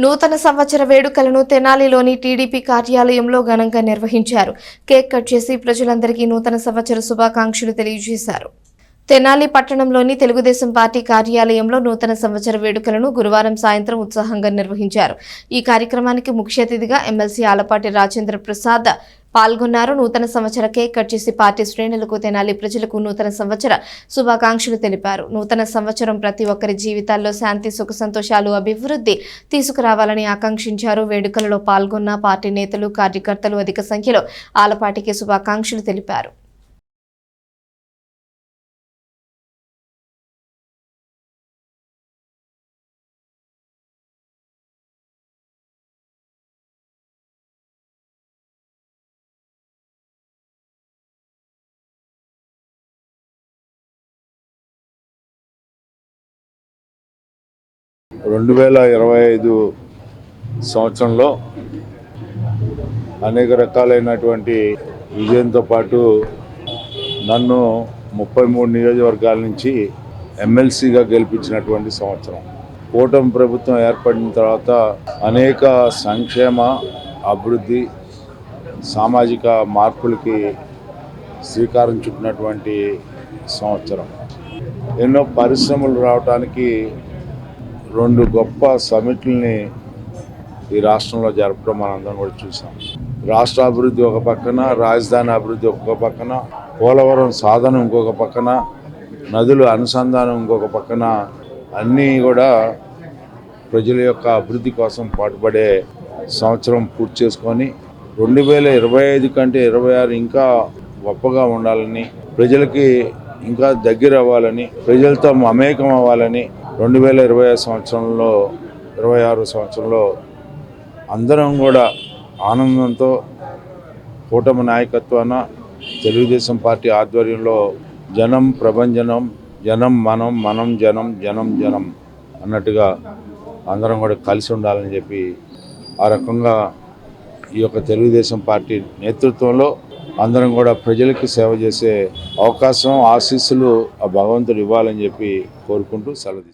నూతన సంవత్సర వేడుకలను తెనాలిలోని టీడీపీ కార్యాలయంలో ఘనంగా నిర్వహించారు. కేక్ కట్ చేసి ప్రజలందరికీ నూతన సంవత్సర శుభాకాంక్షలు తెలియజేశారు. తెనాలి పట్టణంలోని తెలుగుదేశం పార్టీ కార్యాలయంలో నూతన సంవత్సర వేడుకలను గురువారం సాయంత్రం ఉత్సాహంగా నిర్వహించారు. ఈ కార్యక్రమానికి ముఖ్య అతిథిగా ఎమ్మెల్సీ ఆలపాటి రాజేంద్ర ప్రసాద్ పాల్గొన్నారు. నూతన సంవత్సర కేక్ కట్ చేసి పార్టీ శ్రేణులకు తెనాలి ప్రజలకు నూతన సంవత్సర శుభాకాంక్షలు తెలిపారు. నూతన సంవత్సరం ప్రతి ఒక్కరి జీవితాల్లో శాంతి సుఖ సంతోషాలు అభివృద్ధి తీసుకురావాలని ఆకాంక్షించారు. వేడుకలలో పాల్గొన్న పార్టీ నేతలు కార్యకర్తలు అధిక సంఖ్యలో ఆలపాటికి శుభాకాంక్షలు తెలిపారు. రెండు వేల ఇరవై ఐదు సంవత్సరంలో అనేక రకాలైనటువంటి విజయంతో పాటు నన్ను ముప్పై మూడు నియోజకవర్గాల నుంచి ఎమ్మెల్సీగా గెలిపించినటువంటి సంవత్సరం. కూటమి ప్రభుత్వం ఏర్పడిన తర్వాత అనేక సంక్షేమ అభివృద్ధి సామాజిక మార్పులకి శ్రీకారం చుట్టినటువంటి సంవత్సరం. ఎన్నో పరిశ్రమలు రావడానికి రెండు గొప్ప సమిట్లని ఈ రాష్ట్రంలో జరపడం మనందరం కూడా చూసాం. రాష్ట్ర అభివృద్ధి ఒక పక్కన రాజధాని అభివృద్ధి ఒక పక్కన పోలవరం సాధన ఇంకొక పక్కన నదులు అనుసంధానం ఇంకొక పక్కన అన్నీ కూడా ప్రజల యొక్క అభివృద్ధి కోసం పాటుపడే సంవత్సరం పూర్తి చేసుకొని రెండు వేల ఇరవై ఐదు కంటే ఇరవై ఆరు ఇంకా గొప్పగా ఉండాలని ప్రజలకి ఇంకా దగ్గర అవ్వాలని ప్రజలతో మమేకం అవ్వాలని రెండు వేల ఇరవై ఐదు సంవత్సరంలో ఇరవై ఆరు సంవత్సరంలో అందరం కూడా ఆనందంతో కూటమి నాయకత్వాన తెలుగుదేశం పార్టీ ఆధ్వర్యంలో జనం ప్రభంజనం జనం మనం మనం జనం జనం జనం అన్నట్టుగా అందరం కూడా కలిసి ఉండాలని చెప్పి ఆ రకంగా ఈ యొక్క తెలుగుదేశం పార్టీ నేతృత్వంలో అందరం కూడా ప్రజలకు సేవ చేసే అవకాశం ఆశీస్సులు ఆ భగవంతుడు ఇవ్వాలని చెప్పి కోరుకుంటూ సెలవు